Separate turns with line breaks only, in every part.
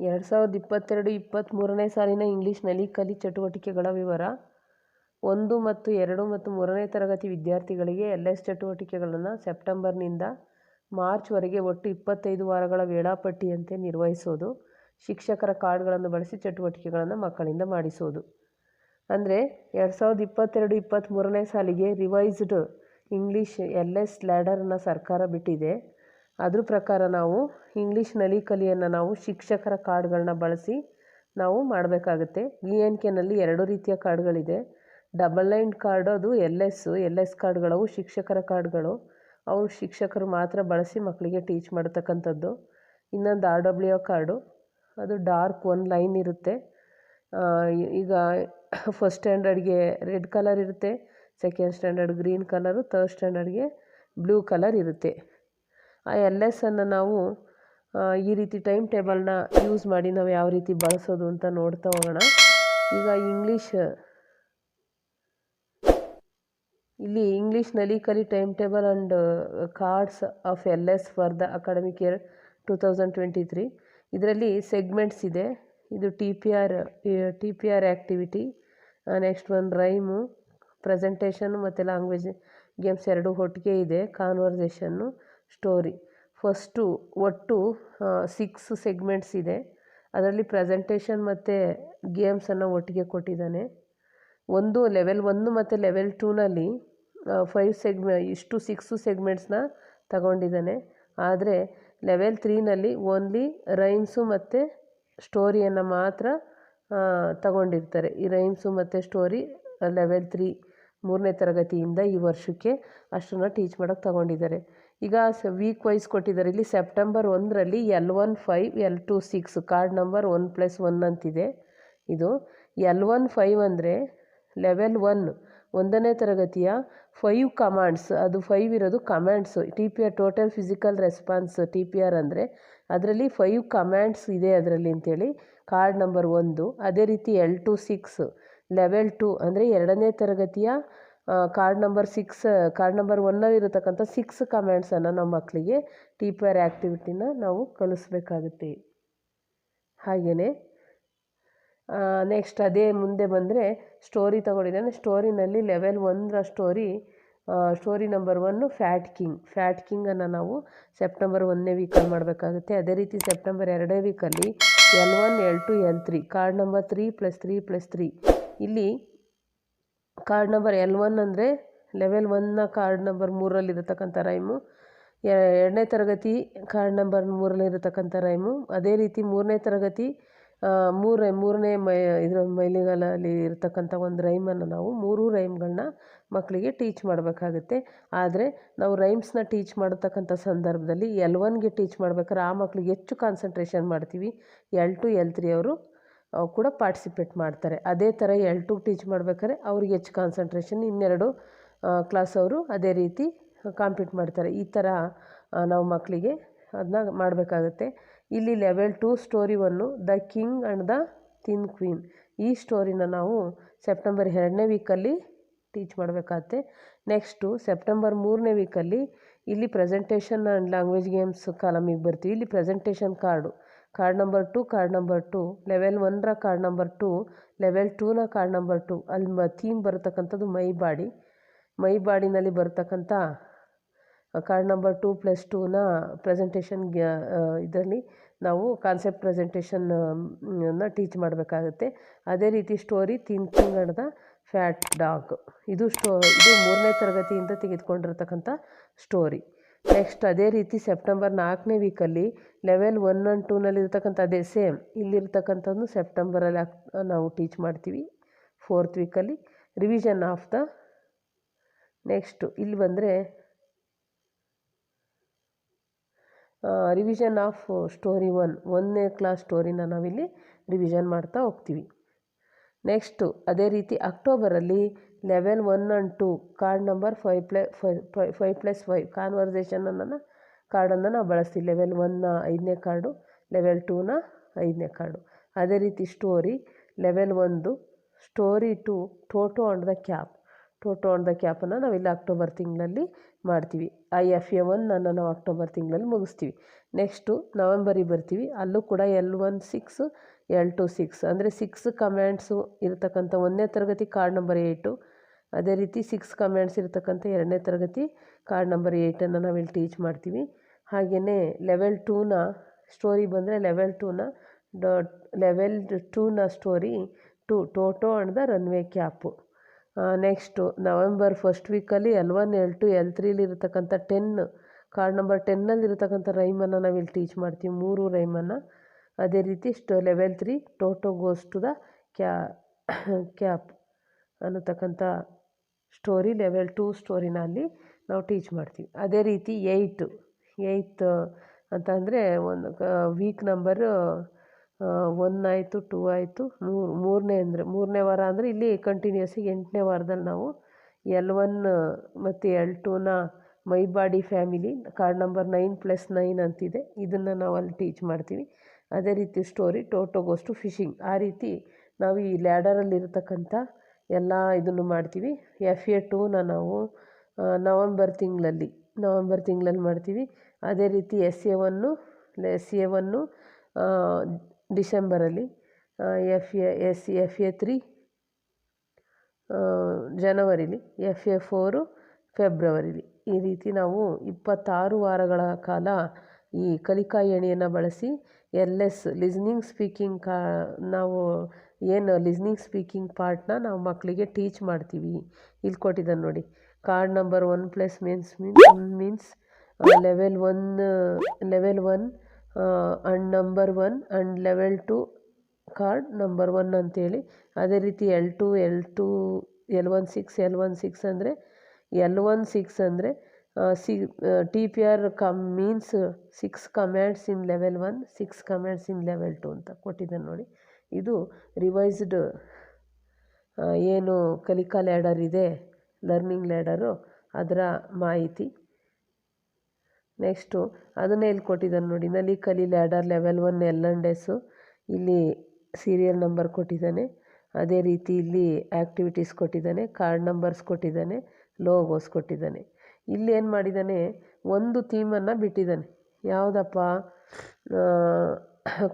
ಎರಡು ಸಾವಿರದ ಇಪ್ಪತ್ತೆರಡು ಇಪ್ಪತ್ತ್ಮೂರನೇ ಸಾಲಿನ ಇಂಗ್ಲೀಷ್ನಲ್ಲಿ ಕಲಿ ಚಟುವಟಿಕೆಗಳ ವಿವರ. ಒಂದು ಮತ್ತು ಎರಡು ಮತ್ತು ಮೂರನೇ ತರಗತಿ ವಿದ್ಯಾರ್ಥಿಗಳಿಗೆ ಎಲ್ ಎಸ್ ಚಟುವಟಿಕೆಗಳನ್ನು ಸೆಪ್ಟೆಂಬರ್ನಿಂದ ಮಾರ್ಚ್ವರೆಗೆ ಒಟ್ಟು ಇಪ್ಪತ್ತೈದು ವಾರಗಳ ವೇಳಾಪಟ್ಟಿಯಂತೆ ನಿರ್ವಹಿಸೋದು. ಶಿಕ್ಷಕರ ಕಾರ್ಡ್ಗಳನ್ನು ಬಳಸಿ ಚಟುವಟಿಕೆಗಳನ್ನು ಮಕ್ಕಳಿಂದ ಮಾಡಿಸೋದು. ಅಂದರೆ ಎರಡು ಸಾವಿರದ ಇಪ್ಪತ್ತೆರಡು ಇಪ್ಪತ್ತ್ಮೂರನೇ ಸಾಲಿಗೆ ರಿವೈಸ್ಡ್ ಇಂಗ್ಲೀಷ್ ಎಲ್ ಎಸ್ ಲ್ಯಾಡರನ್ನು ಸರ್ಕಾರ ಬಿಟ್ಟಿದೆ. ಅದ್ರ ಪ್ರಕಾರ ನಾವು ಇಂಗ್ಲೀಷ್ನಲ್ಲಿ ಕಲಿಯನ್ನು ನಾವು ಶಿಕ್ಷಕರ ಕಾರ್ಡ್ಗಳನ್ನ ಬಳಸಿ ನಾವು ಮಾಡಬೇಕಾಗುತ್ತೆ. ಇ ಎನ್ ಕೆನಲ್ಲಿ ಎರಡು ರೀತಿಯ ಕಾರ್ಡ್ಗಳಿದೆ. ಡಬಲ್ ಲೈನ್ ಕಾರ್ಡ್ ಅದು ಎಲ್ ಎಸ್ ಎಲ್ ಎಸ್ ಕಾರ್ಡ್ಗಳವು ಶಿಕ್ಷಕರ ಕಾರ್ಡ್ಗಳು. ಅವರು ಶಿಕ್ಷಕರು ಮಾತ್ರ ಬಳಸಿ ಮಕ್ಕಳಿಗೆ ಟೀಚ್ ಮಾಡತಕ್ಕಂಥದ್ದು. ಇನ್ನೊಂದು ಆರ್ ಡಬ್ಲ್ಯೂ ಕಾರ್ಡು. ಅದು ಡಾರ್ಕ್ ಒನ್ ಲೈನ್ ಇರುತ್ತೆ. ಈಗ ಫಸ್ಟ್ ಸ್ಟ್ಯಾಂಡರ್ಡ್ಗೆ ರೆಡ್ ಕಲರ್ ಇರುತ್ತೆ. Second standard green colour third ಸ್ಟ್ಯಾಂಡರ್ಡ್ಗೆ blue colour ಇರುತ್ತೆ. ಆ ಎಲ್ ಎಸ್ ಅನ್ನು ನಾವು ಈ ರೀತಿ ಟೈಮ್ ಟೇಬಲ್ನ ಯೂಸ್ ಮಾಡಿ ನಾವು ಯಾವ ರೀತಿ ಬಳಸೋದು ಅಂತ ನೋಡ್ತಾ ಹೋಗೋಣ. ಈಗ ಇಂಗ್ಲೀಷ್ ಇಲ್ಲಿ ಇಂಗ್ಲೀಷ್ನಲ್ಲಿ ಕಲಿ time table and cards of L S for the academic year two thousand twenty three ಇದರಲ್ಲಿ ಸೆಗ್ಮೆಂಟ್ಸ್ ಇದೆ. ಇದು T P R T P R activity next one rhyme presentation ಮತ್ತು ಲ್ಯಾಂಗ್ವೇಜ್ ಗೇಮ್ಸ್ ಎರಡು ಒಟ್ಟಿಗೆ ಇದೆ ಕಾನ್ವರ್ಸೇಷನ್ನು ಸ್ಟೋರಿ ಫಸ್ಟು ಒಟ್ಟು six segments ಇದೆ. ಅದರಲ್ಲಿ ಪ್ರೆಸೆಂಟೇಷನ್ ಮತ್ತು ಗೇಮ್ಸನ್ನು ಒಟ್ಟಿಗೆ ಕೊಟ್ಟಿದ್ದಾನೆ. ಒಂದು ಲೆವೆಲ್ ಒಂದು ಮತ್ತು ಲೆವೆಲ್ ಟೂನಲ್ಲಿ ಫೈವ್ ಸೆಗ್ಮೆ ಇಷ್ಟು ಸಿಕ್ಸು ಸೆಗ್ಮೆಂಟ್ಸ್ನ ತಗೊಂಡಿದ್ದಾನೆ. ಆದರೆ ಲೆವೆಲ್ ತ್ರೀನಲ್ಲಿ ಓನ್ಲಿ ರೈಮ್ಸು ಮತ್ತು ಸ್ಟೋರಿಯನ್ನು ಮಾತ್ರ ತಗೊಂಡಿರ್ತಾರೆ. ಈ ರೈಮ್ಸು ಮತ್ತು ಸ್ಟೋರಿ ಲೆವೆಲ್ ತ್ರೀ ಮೂರನೇ ತರಗತಿಯಿಂದ ಈ ವರ್ಷಕ್ಕೆ ಅಷ್ಟನ್ನು ಟೀಚ್ ಮಾಡೋಕ್ಕೆ ತಗೊಂಡಿದ್ದಾರೆ. ಈಗ ವೀಕ್ ವೈಸ್ ಕೊಟ್ಟಿದ್ದಾರೆ. ಇಲ್ಲಿ ಸೆಪ್ಟೆಂಬರ್ ಒಂದರಲ್ಲಿ L one five L two six card number one plus one ಅಂತಿದೆ. ಇದು ಎಲ್ ಒನ್ ಫೈವ್ ಅಂದರೆ ಲೆವೆಲ್ ಒನ್ ಒಂದನೇ ತರಗತಿಯ ಫೈವ್ ಕಮಾಂಡ್ಸ್ ಅದು ಫೈವ್ ಇರೋದು commands T P R total physical response T P R ಅಂದರೆ ಅದರಲ್ಲಿ ಫೈವ್ ಕಮ್ಯಾಂಡ್ಸ್ ಇದೆ ಅದರಲ್ಲಿ ಅಂತೇಳಿ ಕಾರ್ಡ್ ನಂಬರ್ ಒಂದು. ಅದೇ ರೀತಿ L two six level two ಅಂದರೆ ಎರಡನೇ ತರಗತಿಯ card number six card number ಒನ್ನಲ್ಲಿ ಇರತಕ್ಕಂಥ ಸಿಕ್ಸ್ ಕಮ್ಯಾಂಡ್ಸನ್ನು ನಮ್ಮ ಮಕ್ಕಳಿಗೆ ಟಿ ಪಿ ಆರ್ ಆ್ಯಕ್ಟಿವಿಟಿನ ನಾವು ಕಲಿಸ್ಬೇಕಾಗುತ್ತೆ. ಹಾಗೆಯೇ ನೆಕ್ಸ್ಟ್ ಅದೇ ಮುಂದೆ ಬಂದರೆ ಸ್ಟೋರಿ ತಗೊಂಡಿದ್ದಾನೆ ಸ್ಟೋರಿನಲ್ಲಿ ಲೆವೆಲ್ ಒಂದರ story story number one fat king fat ಕಿಂಗನ್ನು ನಾವು ಸೆಪ್ಟೆಂಬರ್ ಒಂದನೇ ವೀಕಲ್ಲಿ ಮಾಡಬೇಕಾಗುತ್ತೆ. ಅದೇ ರೀತಿ ಸೆಪ್ಟೆಂಬರ್ ಎರಡನೇ ವೀಕಲ್ಲಿ L one L two L three card number three plus three plus three ಇಲ್ಲಿ ಕಾರ್ಡ್ ನಂಬರ್ ಎಲ್ ಒನ್ ಅಂದರೆ ಲೆವೆಲ್ ಒನ್ನ ಕಾರ್ಡ್ ನಂಬರ್ ಮೂರಲ್ಲಿರತಕ್ಕಂಥ ರೈಮು ಎರಡನೇ ತರಗತಿ ಕಾರ್ಡ್ ನಂಬರ್ ಮೂರಲ್ಲಿರತಕ್ಕಂಥ ರೈಮು ಅದೇ ರೀತಿ ಮೂರನೇ ತರಗತಿ ಮೂರೇ ಮೂರನೇ ಮೈ ಇದರ ಮೈಲಿಗಲಲ್ಲಿ ಇರತಕ್ಕಂಥ ಒಂದು ರೈಮನ್ನು ನಾವು ಮೂರು ರೈಮ್ಗಳನ್ನ ಮಕ್ಕಳಿಗೆ ಟೀಚ್ ಮಾಡಬೇಕಾಗುತ್ತೆ. ಆದರೆ ನಾವು ರೈಮ್ಸ್ನ ಟೀಚ್ ಮಾಡತಕ್ಕಂಥ ಸಂದರ್ಭದಲ್ಲಿ ಎಲ್ ಒನ್ಗೆ ಟೀಚ್ ಮಾಡ್ಬೇಕಾದ್ರೆ ಆ ಮಕ್ಕಳಿಗೆ ಹೆಚ್ಚು ಕಾನ್ಸಂಟ್ರೇಷನ್ ಮಾಡ್ತೀವಿ. ಎಲ್ ಟು ಎಲ್ ತ್ರೀ ಅವರು ಕೂಡ ಪಾರ್ಟಿಸಿಪೇಟ್ ಮಾಡ್ತಾರೆ. ಅದೇ ಥರ ಎಲ್ ಟು ಟೀಚ್ ಮಾಡ್ಬೇಕಾದ್ರೆ ಅವ್ರಿಗೆ ಹೆಚ್ಚು ಕಾನ್ಸಂಟ್ರೇಷನ್ ಇನ್ನೆರಡು ಕ್ಲಾಸ್ ಅವರು ಅದೇ ರೀತಿ ಕಾಂಪೀಟ್ ಮಾಡ್ತಾರೆ. ಈ ಥರ ನಾವು ಮಕ್ಕಳಿಗೆ ಅದನ್ನ ಮಾಡಬೇಕಾಗುತ್ತೆ. ಇಲ್ಲಿ level two story one the king and the thin queen ಈ ಸ್ಟೋರಿನ ನಾವು ಸೆಪ್ಟೆಂಬರ್ ಎರಡನೇ ವೀಕಲ್ಲಿ ಟೀಚ್ ಮಾಡಬೇಕಾಗತ್ತೆ. ನೆಕ್ಸ್ಟು ಸೆಪ್ಟೆಂಬರ್ ಮೂರನೇ ವೀಕಲ್ಲಿ ಇಲ್ಲಿ ಪ್ರೆಸೆಂಟೇಷನ್ ಆ್ಯಂಡ್ ಲ್ಯಾಂಗ್ವೇಜ್ ಗೇಮ್ಸ್ ಕಾಲಮಿಗೆ ಬರ್ತೀವಿ. ಇಲ್ಲಿ presentation card card number two, card number two, level ಒನ್ರ card number two, level ಟೂನ ಕಾರ್ಡ್ ನಂಬರ್ ಟು. ಅಲ್ಲಿ ಮ, ಥೀಮ್ ಬರತಕ್ಕಂಥದ್ದು ಮೈ ಬಾಡಿ. ಮೈ ಬಾಡಿನಲ್ಲಿ ಬರತಕ್ಕಂಥ ಕಾರ್ಡ್ ನಂಬರ್ ಟು ಪ್ಲಸ್ ಟೂನ ಪ್ರೆಸೆಂಟೇಷನ್ ಇದರಲ್ಲಿ ನಾವು ಕಾನ್ಸೆಪ್ಟ್ ಪ್ರೆಸೆಂಟೇಷನ್ನ ಟೀಚ್ ಮಾಡಬೇಕಾಗುತ್ತೆ. ಅದೇ ರೀತಿ ಸ್ಟೋರಿ ಅಂಡ್ ಫ್ಯಾಟ್ ಡಾಗ್. ಇದು ಸ್ಟೋ, ಇದು ಮೂರನೇ ತರಗತಿಯಿಂದ ತೆಗೆದುಕೊಂಡಿರ್ತಕ್ಕಂಥ ಸ್ಟೋರಿ. ನೆಕ್ಸ್ಟ್ ಅದೇ ರೀತಿ ಸೆಪ್ಟೆಂಬರ್ ನಾಲ್ಕನೇ ವೀಕಲ್ಲಿ ಲೆವೆಲ್ ಒನ್ ಆ್ಯಂಡ್ ಟೂನಲ್ಲಿ ಇರ್ತಕ್ಕಂಥ ಅದೇ ಸೇಮ್ ಇಲ್ಲಿರ್ತಕ್ಕಂಥದ್ದು ಸೆಪ್ಟೆಂಬರಲ್ಲಿ ನಾವು ಟೀಚ್ ಮಾಡ್ತೀವಿ. ಫೋರ್ತ್ ವೀಕಲ್ಲಿ ರಿವಿಷನ್ ಆಫ್ ದ ನೆಕ್ಸ್ಟು ಇಲ್ಲಿ ಬಂದರೆ ರಿವಿಷನ್ ಆಫ್ ಸ್ಟೋರಿ ಒನ್ ಒಂದನೇ ಕ್ಲಾಸ್ ಸ್ಟೋರಿನ ನಾವಿಲ್ಲಿ ರಿವಿಷನ್ ಮಾಡ್ತಾ ಹೋಗ್ತೀವಿ. ನೆಕ್ಸ್ಟು ಅದೇ ರೀತಿ ಅಕ್ಟೋಬರಲ್ಲಿ level one and two. Card number five ಪ್ಲೆ ಫೈ ಫೈವ್ ಪ್ಲಸ್ ಫೈವ್. ಕಾನ್ವರ್ಸೇಷನನ್ನು ಕಾರ್ಡನ್ನು ನಾವು ಬಳಸ್ತೀವಿ. ಲೆವೆಲ್ ಒನ್ನ ಐದನೇ ಕಾರ್ಡು, ಲೆವೆಲ್ ಟೂನ ಐದನೇ ಕಾರ್ಡು. ಅದೇ ರೀತಿ ಸ್ಟೋರಿ, ಲೆವೆಲ್ ಒಂದು, story two, Toto and the cap. Toto and the ಕ್ಯಾಪನ್ನು ನಾವಿಲ್ಲಿ ಅಕ್ಟೋಬರ್ ತಿಂಗಳಲ್ಲಿ ಮಾಡ್ತೀವಿ. ಐ ಎಫ್ ಎ ಒನ್ನನ್ನು ನಾವು ಅಕ್ಟೋಬರ್ ತಿಂಗಳಲ್ಲಿ ಮುಗಿಸ್ತೀವಿ. ನೆಕ್ಸ್ಟು ನವೆಂಬರಿಗೆ ಬರ್ತೀವಿ. ಅಲ್ಲೂ ಕೂಡ L one six, L two six. ಅಂದರೆ ಸಿಕ್ಸ್ ಕಮ್ಯಾಂಡ್ಸು ಇರತಕ್ಕಂಥ ಒಂದನೇ ತರಗತಿ ಕಾರ್ಡ್ ನಂಬರ್ ಏಯ್ಟು. ಅದೇ ರೀತಿ ಸಿಕ್ಸ್ ಕಮ್ಯಾಂಡ್ಸ್ ಇರತಕ್ಕಂಥ ಎರಡನೇ ತರಗತಿ ಕಾರ್ಡ್ ನಂಬರ್ ಏಯ್ಟನ್ನು ನಾವಿಲ್ಲಿ ಟೀಚ್ ಮಾಡ್ತೀವಿ. ಹಾಗೆಯೇ ಲೆವೆಲ್ ಟೂನ ಸ್ಟೋರಿ ಬಂದರೆ ಲೆವೆಲ್ ಟೂನ dot level ಟೂನ story two Toto and the runway cap next November first ವೀಕಲ್ಲಿ L one L two L ತ್ರೀಲಿ ಇರತಕ್ಕಂಥ ಟೆನ್ ಕಾರ್ಡ್ ನಂಬರ್ ಟೆನ್ನಲ್ಲಿ ಇರತಕ್ಕಂಥ ರೈಮನ್ನು ನಾವಿಲ್ಲಿ ಟೀಚ್ ಮಾಡ್ತೀವಿ. ಮೂರು ರೈಮನ್ನು ಅದೇ ರೀತಿ ಸ್ಟೋ level three Toto goes to the ಕ್ಯಾ ಕ್ಯಾಪ್ ಅನ್ನತಕ್ಕಂಥ ಸ್ಟೋರಿ ಲೆವೆಲ್ ಟೂ ಸ್ಟೋರಿನ ಅಲ್ಲಿ ನಾವು ಟೀಚ್ ಮಾಡ್ತೀವಿ. ಅದೇ ರೀತಿ ಏಯ್ಟು ಏಯ್ತ್ ಅಂತ ಅಂದರೆ ಒಂದು ವೀಕ್ ನಂಬರ್ ಒನ್ ಆಯಿತು ಟೂ ಆಯಿತು, ಮೂರು, ಮೂರನೇ ಅಂದರೆ, ಮೂರನೇ ವಾರ ಅಂದರೆ ಇಲ್ಲಿ ಕಂಟಿನ್ಯೂಸ್ ಎಂಟನೇ ವಾರದಲ್ಲಿ ನಾವು ಎಲ್ ಒನ್ ಮತ್ತು L ಟೂನ my body family card number nine plus nine ಅಂತಿದೆ. ಇದನ್ನು ನಾವು ಅಲ್ಲಿ ಟೀಚ್ ಮಾಡ್ತೀವಿ. ಅದೇ ರೀತಿ ಸ್ಟೋರಿ ಟೋಟೋ ಗೋಸ್ಟು ಫಿಶಿಂಗ್ ಆ ರೀತಿ ನಾವು ಈ ಲ್ಯಾಡರಲ್ಲಿರ್ತಕ್ಕಂಥ ಎಲ್ಲ ಇದನ್ನು ಮಾಡ್ತೀವಿ. ಎಫ್ ಎ ಟೂನ ನಾವು ನವಂಬರ್ ತಿಂಗಳಲ್ಲಿ ನವಂಬರ್ ತಿಂಗಳಲ್ಲಿ ಮಾಡ್ತೀವಿ. ಅದೇ ರೀತಿ S A one S A one ಡಿಸೆಂಬರಲ್ಲಿ F A S F A three ಜನವರಿಲಿ F A four ಫೆಬ್ರವರಿಲಿ ಈ ರೀತಿ ನಾವು ಇಪ್ಪತ್ತಾರು ವಾರಗಳ ಕಾಲ ಈ ಕಲಿಕಾ ಎಣೆಯನ್ನು ಬಳಸಿ ಎಲ್ ಎಸ್ ಲಿಸ್ನಿಂಗ್ ಸ್ಪೀಕಿಂಗ್ ಕಾ, ನಾವು ಏನು ಲಿಸ್ನಿಂಗ್ ಸ್ಪೀಕಿಂಗ್ ಪಾರ್ಟ್ನ ನಾವು ಮಕ್ಕಳಿಗೆ ಟೀಚ್ ಮಾಡ್ತೀವಿ. ಇಲ್ಲಿ ಕೊಟ್ಟಿದ್ದಾನೆ ನೋಡಿ. Card number one plus means means means level one level one and number one and level two card number one ಅಂತೇಳಿ. ಅದೇ ರೀತಿ L two L two L one six L one six ಅಂದರೆ L one six ಅಂದರೆ C T P R come means six commands in level one six commands in level two ಅಂತ ಕೊಟ್ಟಿದ್ದಾನೆ ನೋಡಿ. ಇದು revised ಏನು ಕಲಿಕಾ ಲ್ಯಾಡರ್ ಇದೆ learning ladder ಅದರ ಮಾಹಿತಿ. ನೆಕ್ಸ್ಟು ಅದನ್ನೇ ಇಲ್ಲಿ ಕೊಟ್ಟಿದ್ದಾನೆ ನೋಡಿ Nali Kali ladder level one L and S ಇಲ್ಲಿ ಸೀರಿಯಲ್ ನಂಬರ್ ಕೊಟ್ಟಿದ್ದಾನೆ. ಅದೇ ರೀತಿ ಇಲ್ಲಿ ಆ್ಯಕ್ಟಿವಿಟೀಸ್ ಕೊಟ್ಟಿದ್ದಾನೆ ಕಾರ್ಡ್ ನಂಬರ್ಸ್ ಕೊಟ್ಟಿದ್ದಾನೆ ಲೋಗೋಸ್ ಕೊಟ್ಟಿದ್ದಾನೆ. ಇಲ್ಲಿ ಏನು ಮಾಡಿದ್ದಾನೆ ಒಂದು ಥೀಮನ್ನು ಬಿಟ್ಟಿದ್ದಾನೆ ಯಾವುದಪ್ಪ?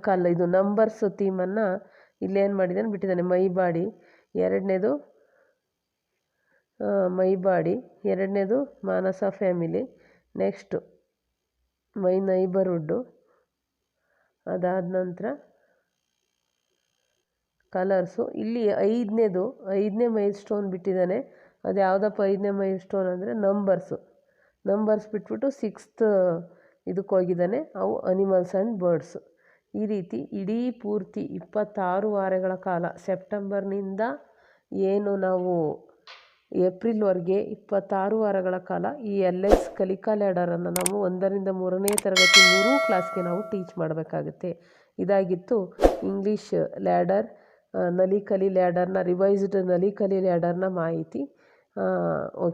ಕಲ್, ಇದು ನಂಬರ್ಸ್ ಥೀಮನ್ನು ಇಲ್ಲೇನು ಮಾಡಿದ್ದಾನೆ ಬಿಟ್ಟಿದ್ದಾನೆ ಮೈ ಬಾಡಿ. ಎರಡನೇದು ಮೈ ಬಾಡಿ. ಎರಡನೇದು, ಮಾನಸ ಫ್ಯಾಮಿಲಿ ನೆಕ್ಸ್ಟು ಮೈ ನೈಬರ್ಹುಡ್ಡು ಅದಾದ ನಂತರ ಕಲರ್ಸು ಇಲ್ಲಿ ಐದನೇದು, ಐದನೇ ಮೈಲ್ ಸ್ಟೋನ್ ಬಿಟ್ಟಿದ್ದಾನೆ ಅದು ಯಾವುದಪ್ಪ ಐದನೇ ಮೈಲ್ ಸ್ಟೋನ್ ಅಂದರೆ ನಂಬರ್ಸು. ನಂಬರ್ಸ್ ಬಿಟ್ಬಿಟ್ಟು ಸಿಕ್ಸ್ತ್ ಇದಕ್ಕೆ ಹೋಗಿದ್ದಾನೆ, ಅವು ಅನಿಮಲ್ಸ್ ಆ್ಯಂಡ್ ಬರ್ಡ್ಸು. ಈ ರೀತಿ ಇಡೀ ಪೂರ್ತಿ ಇಪ್ಪತ್ತಾರು ವಾರಗಳ ಕಾಲ, ಸೆಪ್ಟೆಂಬರ್ನಿಂದ ಏನು ನಾವು ಏಪ್ರಿಲ್ವರೆಗೆ ಇಪ್ಪತ್ತಾರು ವಾರಗಳ ಕಾಲ ಈ ಎಲ್ ಎಸ್ ಕಲಿಕಾ ಲ್ಯಾಡರನ್ನು ನಾವು ಒಂದರಿಂದ ಮೂರನೇ ತರಗತಿ ಮೂರೂ ಕ್ಲಾಸ್ಗೆ ನಾವು ಟೀಚ್ ಮಾಡಬೇಕಾಗುತ್ತೆ. ಇದಾಗಿತ್ತು ಇಂಗ್ಲೀಷ್ ಲ್ಯಾಡರ್, ನಲಿಕಲಿ ಲ್ಯಾಡರ್ನ, ರಿವೈಸ್ಡ್ ನಲಿಕಲಿ ಲ್ಯಾಡರ್ನ ಮಾಹಿತಿ. 呃我